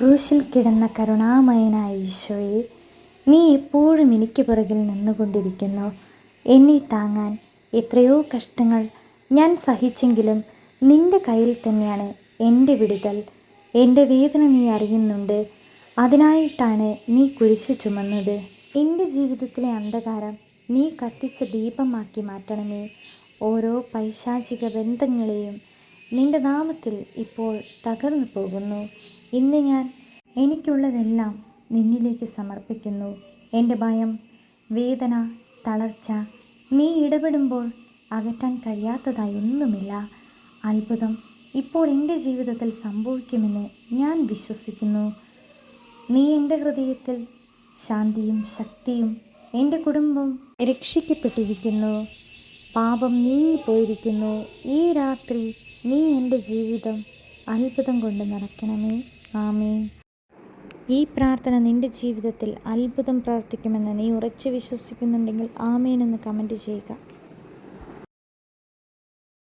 ക്രൂശിൽ കിടന്ന കരുണാമയനായ ഈശോയെ നീ എപ്പോഴും എനിക്ക് പുറകിൽ നിന്നുകൊണ്ടിരിക്കുന്നു. എന്നെ താങ്ങാൻ എത്രയോ കഷ്ടങ്ങൾ ഞാൻ സഹിച്ചെങ്കിലും നിന്റെ കയ്യിൽ തന്നെയാണ് എന്റെ വിടുതൽ. എന്റെ വേദന നീ അറിയുന്നുണ്ട്. അതിനായിട്ടാണ് നീ കുഴിച്ചു ചുമന്നത്. എന്റെ ജീവിതത്തിലെ അന്ധകാരം നീ കത്തിച്ച ദീപമാക്കി മാറ്റണമേ. ഓരോ പൈശാചിക ബന്ധങ്ങളെയും നിന്റെ നാമത്തിൽ ഇപ്പോൾ തകർന്നു പോകുന്നു. ഇന്ന് ഞാൻ എനിക്കുള്ളതെല്ലാം നിന്നിലേക്ക് സമർപ്പിക്കുന്നു. എന്റെ ഭയം വേദന തളർച്ച നീ ഇടപെടുമ്പോൾ അകറ്റാൻ കഴിയാത്തതായി ഒന്നുമില്ല. അത്ഭുതം ഇപ്പോൾ എന്റെ ജീവിതത്തിൽ സംഭവിക്കുമെന്ന് ഞാൻ വിശ്വസിക്കുന്നു. നീ എന്റെ ഹൃദയത്തിൽ ശാന്തിയും ശക്തിയും എന്റെ കുടുംബം രക്ഷിക്കപ്പെട്ടിരിക്കുന്നു. പാപം നീങ്ങിപ്പോയിരിക്കുന്നു. ഈ രാത്രി നീ എന്റെ ജീവിതം അത്ഭുതം കൊണ്ട് നടക്കണമേ. ആമേൻ. ഈ പ്രാർത്ഥന നിന്റെ ജീവിതത്തിൽ അത്ഭുതം പ്രവർത്തിക്കുമെന്ന് നീ ഉറച്ചു വിശ്വസിക്കുന്നുണ്ടെങ്കിൽ ആമേനെന്ന് കമന്റ് ചെയ്യുക.